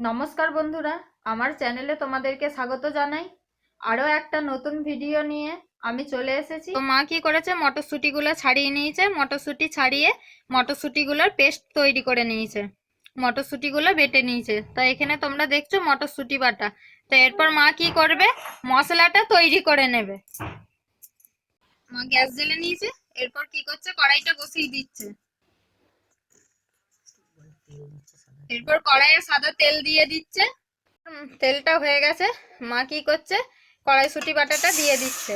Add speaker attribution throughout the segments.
Speaker 1: নমস্কার বন্ধুরা, আমার চ্যানেলে তোমাদেরকে স্বাগত জানাই। আরও একটা নতুন ভিডিও নিয়ে আমি চলে এসেছি। তো মা কি করেছে? মটরশুঁটিগুলো ছাড়িয়ে নিয়েছে। মটরশুঁটি ছাড়িয়ে মটরশুঁটিগুলোর পেস্ট তৈরি করে নিয়েছে। মটরশুঁটিগুলো বেটে নিয়েছে। তো এখানে তোমরা দেখছ মটরশুঁটি বাটা। তো এরপর মা কি করবে? মশলাটা তৈরি করে নেবে। মা গ্যাস জ্বেলে নিয়েছে। এরপর কি করছে? কড়াইটা বসিয়ে দিচ্ছে। এরপর কড়াইয়ে সাদা তেল দিয়ে দিচ্ছে। তেলটা হয়ে গেছে। মা কি করছে? কড়াইশুটি বাটাটা দিয়ে দিচ্ছে।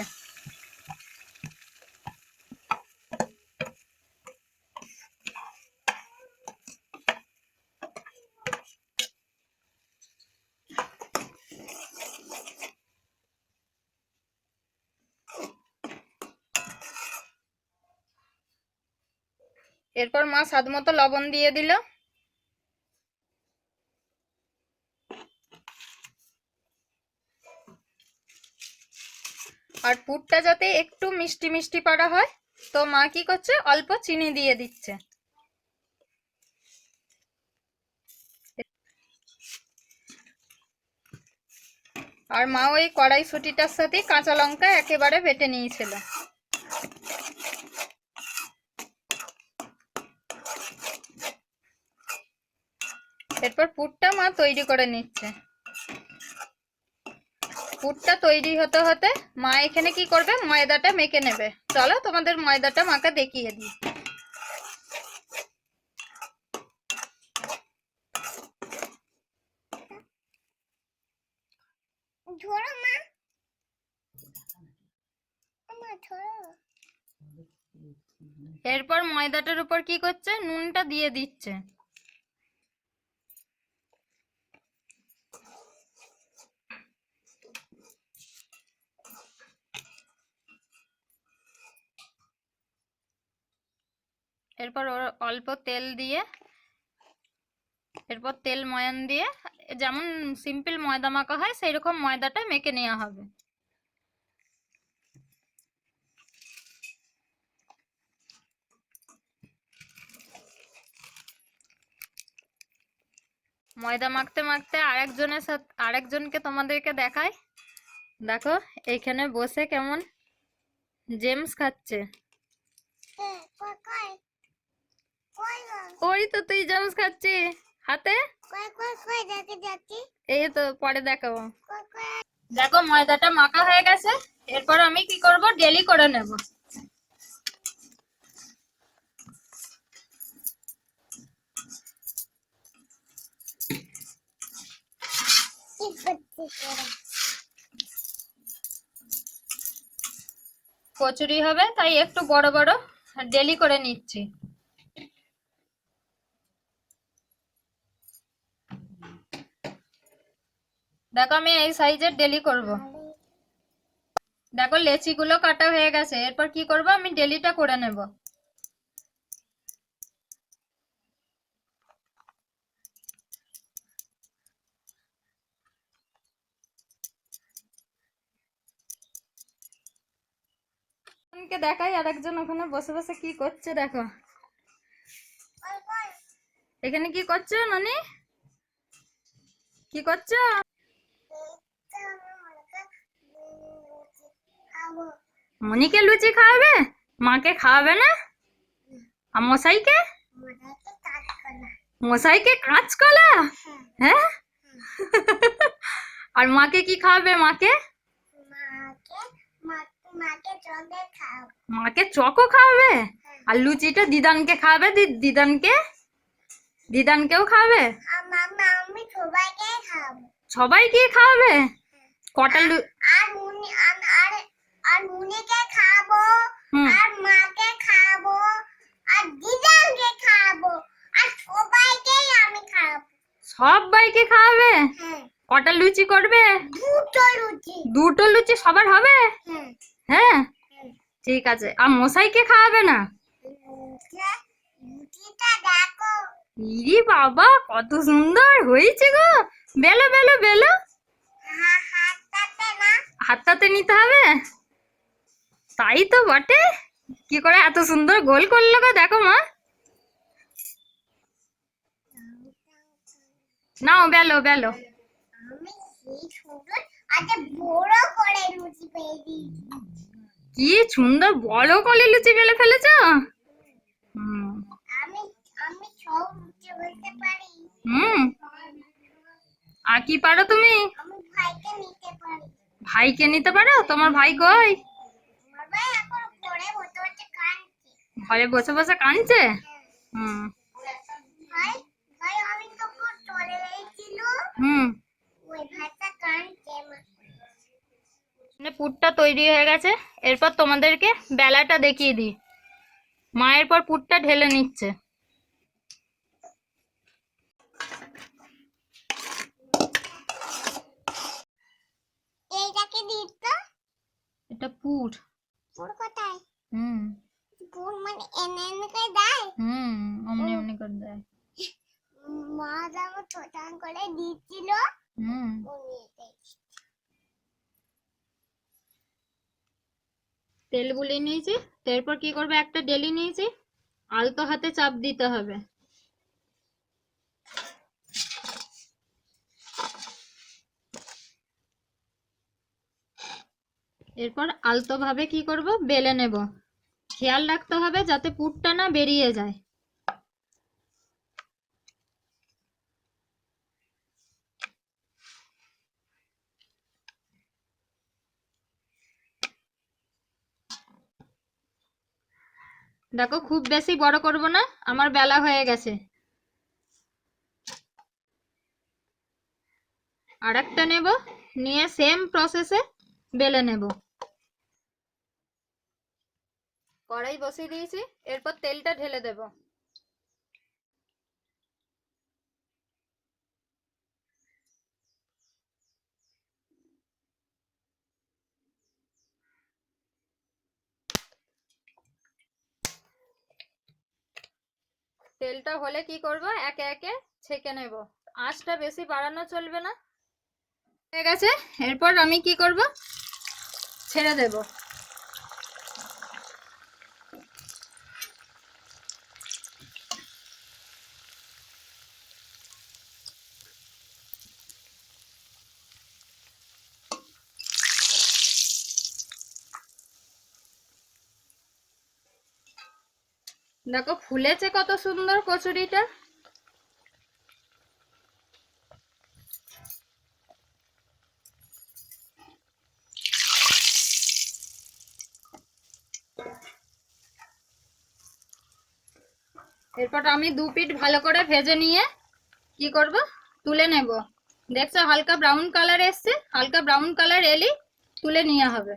Speaker 1: এরপর মা স্বাদ মতো লবণ দিয়ে দিল। আর পুরটা যাতে একটু মিষ্টি মিষ্টি পাড়া হয়, তো মা কি করছে, অল্প চিনি দিয়ে দিচ্ছে। আর মা ওই কড়াইশুটিটার সাথে কাঁচা লঙ্কা একেবারে বেটে নিয়েছিল। এরপর পুরটা মা তৈরি করে নিচ্ছে। পুরটা তৈরি হতে হতে মা এখানে কি করবে? ময়দাটা মেখে নেবে। চলো তোমাদের ময়দাটা মাকে দেখিয়ে দিই।
Speaker 2: ধরো মা। মা
Speaker 1: এরপর ময়দাটার উপর কি করছে? নুনটা দিয়ে দিচ্ছে। এরপর ওর অল্প তেল দিয়ে, এরপর তেল ময়ান দিয়ে, যেমন সিম্পল ময়দা মাখা হয় সেই রকম ময়দাটা মেখে নেওয়া হবে। ময়দা মাখতে মাখতে আরেকজনের সাথে, আরেকজনকে তোমাদেরকে দেখায় দেখো এইখানে বসে কেমন জেমস খাচ্ছে
Speaker 2: হ্যাঁ কই কই কই গো?
Speaker 1: ওই তো তুই জেমস খাচ্ছি। হাতে? এই তো পরে দেখাবো। দেখো ময়দাটা মাখা হয়ে গেছে। এরপর আমি কি করব? ডেলি করে নেব। কচুরি হবে তাই একটু বড় বড়। ডেলি করে নিচ্ছি। দেখো, আমি এই সাইজের ডেলি করব। দেখো, লেচিগুলো কাটা হয়ে গেছে। এরপর কি করব? আমি ডেলিটা করে নেব। দেখাই আর একজন ওখানে বসে বসে কি করছে দেখো। এখানে কি করছ, ননি? কি করছ
Speaker 2: এইটা আমার লুচি খাব
Speaker 1: মনিকে লুচি খাওয়াবে? মাকে খাওয়াবে না? আর মশাইকে? মশাইকে কাঁচকলা
Speaker 2: হ্যাঁ?
Speaker 1: আর মাকে কি খাওয়াবে মাকে?
Speaker 2: মাকে
Speaker 1: চকো খাওয়াবে? আর লুচিটা দিদানকে খাওয়াবে? দিদানকে? দিদানকেও খাওয়াবে
Speaker 2: আর মামা আমি সবাইকে খাব
Speaker 1: সবাই কি খাওয়াবে? কটা
Speaker 2: আর মুনি আর আর মুনিকে খাব আর মাকে খাব আর দিদাকে খাব আর সবাইকেই আমি খাব।
Speaker 1: সবাইকে খাওয়াবে?
Speaker 2: হ্যাঁ।
Speaker 1: কটা লুচি করবে?
Speaker 2: দুটো লুচি।
Speaker 1: দুটো লুচি সবার হবে?
Speaker 2: হ্যাঁ।
Speaker 1: হ্যাঁ?
Speaker 2: হ্যাঁ।
Speaker 1: ঠিক আছে। আর মশাইকে খাওয়াবে না? ইরি বাবা কত সুন্দর হয়েছে গো। বেলো বেলো বেলো।
Speaker 2: হা হাতটাতে
Speaker 1: নিতে হবে? তাই তো বটে। কি করে এত সুন্দর গোল করল গো দেখো মা। নাও বেলো বেলো।
Speaker 2: আমি সুন্দর বড় করে লুচি
Speaker 1: কি সুন্দর বড় কলে লুচি বেলে ফেলেছ?
Speaker 2: আমি আমি সব লুচি
Speaker 1: আর কি পারো তুমি?
Speaker 2: ভাইকে নিতে পারি।
Speaker 1: তোমার ভাই কই? ঘরে বসে বসে কাঁদছে। হুম। হুম।
Speaker 2: আমার
Speaker 1: মানে পুরটা তৈরি হয়ে গেছে। এরপর তোমাদেরকে বেলাটা দেখিয়ে দিই। মায়ের পর পুরটা ঢেলে নিচ্ছে
Speaker 2: এইটাকে দিত
Speaker 1: এটা পুর।
Speaker 2: পুর কোথায়?
Speaker 1: হুম।
Speaker 2: পুর মানে এনে এনে করে দেয়?
Speaker 1: হুম অমনি অমনি করে দেয়।
Speaker 2: মা যেমন ছোটান করে দিচ্ছিল
Speaker 1: হুম। তেল বুলিয়ে নিয়েছি তারপর কি করবে? একটা ডেলি নিয়েছি আলতো হাতে চাপ দিতে হবে। এরপর আলতো ভাবে কি করব? বেলে নেব। খেয়াল রাখতে হবে যাতে পুরটা না বেরিয়ে যায়। দেখো, খুব বেশি বড় করব না, আমার বেলা হয়ে গেছে। আর একটা নেব, নিয়ে সেম প্রসেসে বেলে নেব। কড়াই বসিয়ে দিয়েছি, এরপর তেলটা ঢেলে দেব। তেলটা হলে কি করব? একে একে ছেঁকে নেব। আঁচটা বেশি বাড়ানো চলবে না। হয়ে গেছে। এরপর আমি কি করব? ছেড়ে দেব। দেখো ফুলেছে কত সুন্দর কচুরিটা। এরপর আমি দু পিঠ ভালো করে ভেজে নিয়ে কি করব? তুলে নেব। দেখছ হালকা ব্রাউন কালার এসছে। হালকা ব্রাউন কালার এলি তুলে নিয়ে হবে।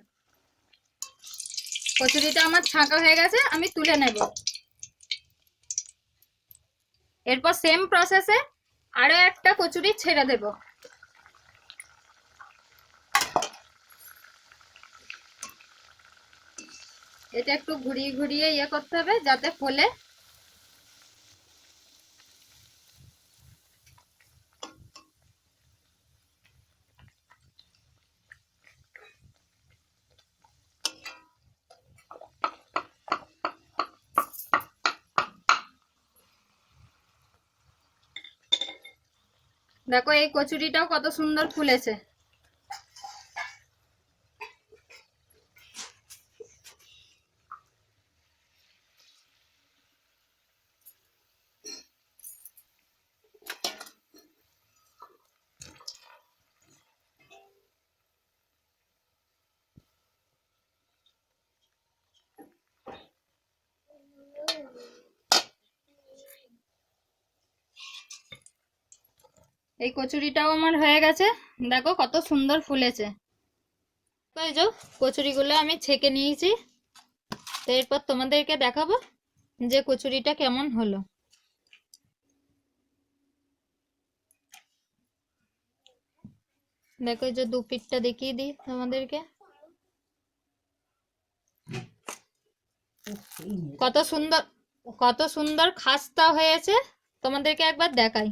Speaker 1: কচুরিটা আমার ছাঁকা হয়ে গেছে, আমি তুলে নেব। এরপর সেম প্রসেসে আরও একটা কচুরি ছেড়ে দেব। এটা একটু ঘুরিয়ে ঘুরিয়ে ইয়ে করতে হবে, যাতে ফোলে দেখো এই কচুরিটাও কত সুন্দর ফুলেছে। এই কচুরিটাও আমার হয়ে গেছে। দেখো কত সুন্দর ফুলেছে। তো এই যে কচুরিগুলো আমি ছেঁকে নিয়েছি। তো এরপর তোমাদেরকে দেখাবো যে কচুরিটা কেমন হলো। দেখো যে দু পিঠটা দেখিয়ে দিই তোমাদেরকে। কত সুন্দর কত সুন্দর খাস্তা হয়েছে। তোমাদেরকে একবার দেখাই।